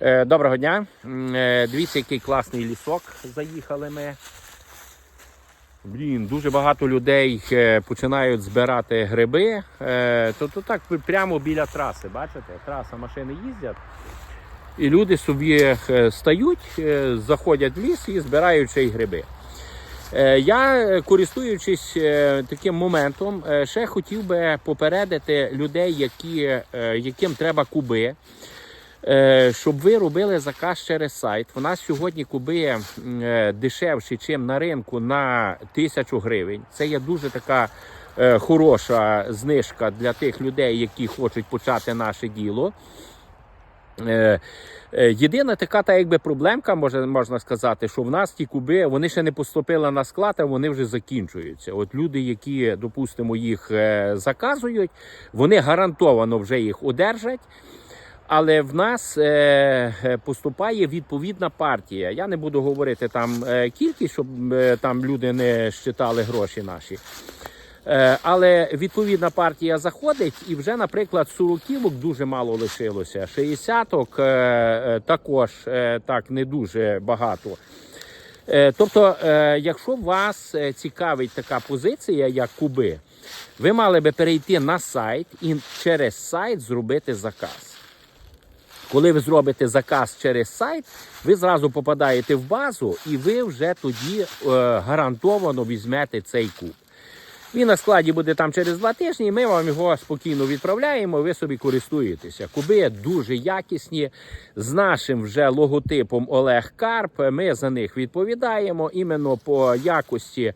Е, Доброго дня. Е, Дивіться, який класний лісок заїхали ми. Блін, дуже багато людей е, починають збирати гриби. Е, То, то так прямо біля траси, бачите? Траса машини їздять. І люди собі стають, заходять в ліс і збирають ще й гриби. Я, користуючись таким моментом, ще хотів би попередити людей, які, яким треба куби. Е, щоб ви робили заказ через сайт. У нас сьогодні куби е, дешевші, ніж на ринку на тисячу гривень. Це є дуже така е, хороша знижка для тих людей, які хочуть почати наше діло. Єдина така та якби проблемка, може, можна сказати, що в нас ті куби вони ще не поступили на склад, а вони вже закінчуються. От люди, які, допустимо, їх заказують, вони гарантовано вже їх одержать. Але в нас е, е, поступає відповідна партія. Я не буду говорити там е, кількість, щоб там люди не щитали гроші наші. Але відповідна партія заходить, і вже, наприклад, суроківок дуже мало лишилося. 60-ок е, також так не дуже багато. Тобто, якщо вас цікавить така позиція, як куби, ви мали би перейти на сайт і через сайт зробити заказ. Коли ви зробите заказ через сайт, ви зразу попадаєте в базу, і ви вже тоді е, гарантовано візьмете цей куб. Він на складі буде там через два тижні, ми вам його спокійно відправляємо, ви собі користуєтеся. Куби дуже якісні, з нашим вже логотипом Олег Карп. Ми за них відповідаємо іменно по якості.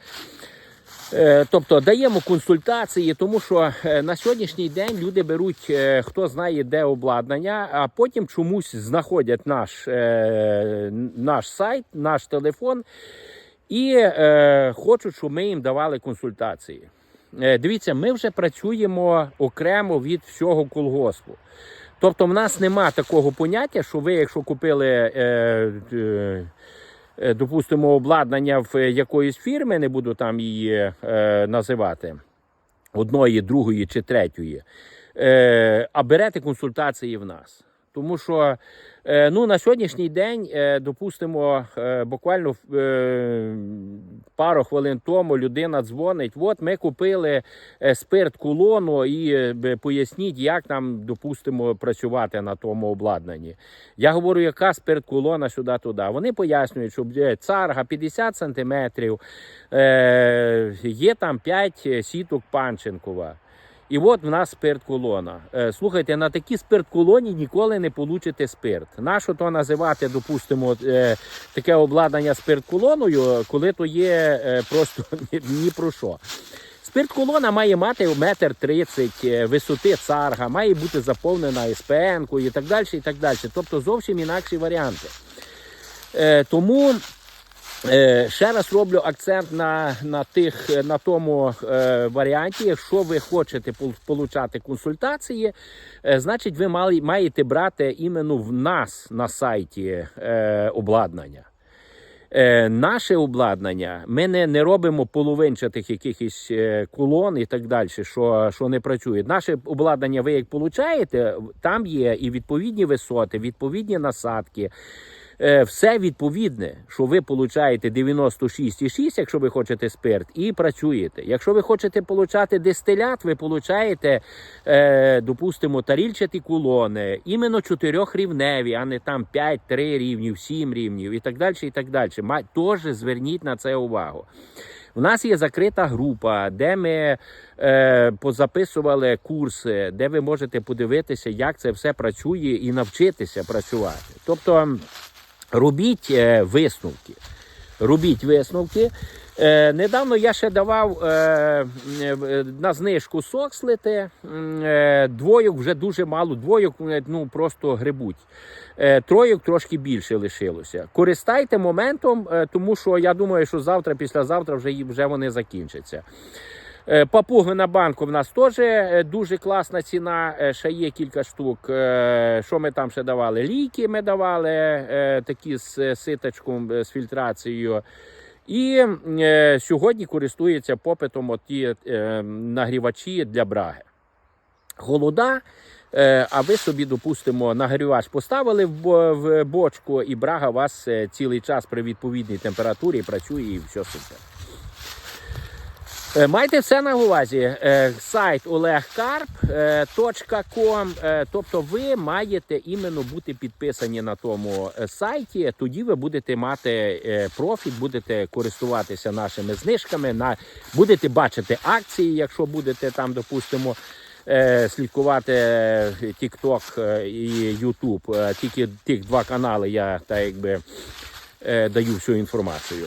Е, Тобто даємо консультації, тому що е, на сьогоднішній день люди беруть, е, хто знає, де обладнання, а потім чомусь знаходять наш, наш сайт, наш телефон і хочуть, щоб ми їм давали консультації. Дивіться, ми вже працюємо окремо від всього колгоспу. Тобто, в нас нема такого поняття, що ви, якщо купили. Допустимо, обладнання в якоїсь фірми, не буду там її е, називати, одної, другої чи третьої, е, а берете консультації в нас. Тому що е, ну, на сьогоднішній день, е, допустимо, е, буквально е, пару хвилин тому людина дзвонить: от ми купили е, спирт кулону і е, поясніть, як нам, допустимо, працювати на тому обладнанні. Я говорю, яка спирт кулона сюди-туди. Вони пояснюють, що е, царга 50 сантиметрів, є там 5 сіток Панченкова. І от в нас спирт-колона. Е, Слухайте, на такій спирт-колоні ніколи не получите спирт. Нащо то називати, допустимо, е, таке обладнання спирт-колоною, коли то є е, просто ні, про що. Спирт-колона має мати метр тридцять висоти царга, має бути заповнена СПН-кою і так далі. і так далі. Тобто зовсім інакші варіанти. Тому Ще раз роблю акцент на, на, тих, на тому е, варіанті. Якщо ви хочете получати консультації, е, значить ви мали, маєте брати іменно в нас на сайті е, обладнання. Е, наше обладнання, ми не, не робимо половинчатих якихось е, колон і так далі, що, що не працює. Наше обладнання, ви як получаєте, там є і відповідні висоти, відповідні насадки. Е, все відповідне, що ви получаєте 96,6, якщо ви хочете спирт, і працюєте. Якщо ви хочете получати дистилят, ви получаєте, е, допустимо, тарільчаті колони, іменно чотирьохрівневі, а не там 5, 3 рівнів, 7 рівнів і так далі. і так далі. Теж зверніть на це увагу. У нас є закрита група, де ми е, позаписували курси, де ви можете подивитися, як це все працює, і навчитися працювати. Тобто робіть е, висновки. Робіть висновки. Е, недавно я ще давав е, е, на знижку сокслити. Е, двойок вже дуже мало. Двойок е, ну, просто грибуть. Е, тройок трошки більше лишилося. Користайте моментом, е, тому що я думаю, що завтра, післязавтра вже, вже вони закінчаться. Е, Папуги на банку в нас теж е, дуже класна ціна. е, Ще є кілька штук. Що ми там ще давали? Ліки ми давали такі з ситочком, з фільтрацією. І сьогодні користуються попитом ті нагрівачі для браги. Голода А ви собі, допустимо, нагрівач поставили в бочку, і брага вас цілий час при відповідній температурі працює і все супер. Е, Майте все на увазі. Е, Сайт olegkarp.com, е, тобто ви маєте іменно бути підписані на тому сайті. Тоді ви будете мати профіт, будете користуватися нашими знижками, на, будете бачити акції, якщо будете там, допустимо, слідкувати TikTok і YouTube. Тільки тих два канали я так якби даю всю інформацію.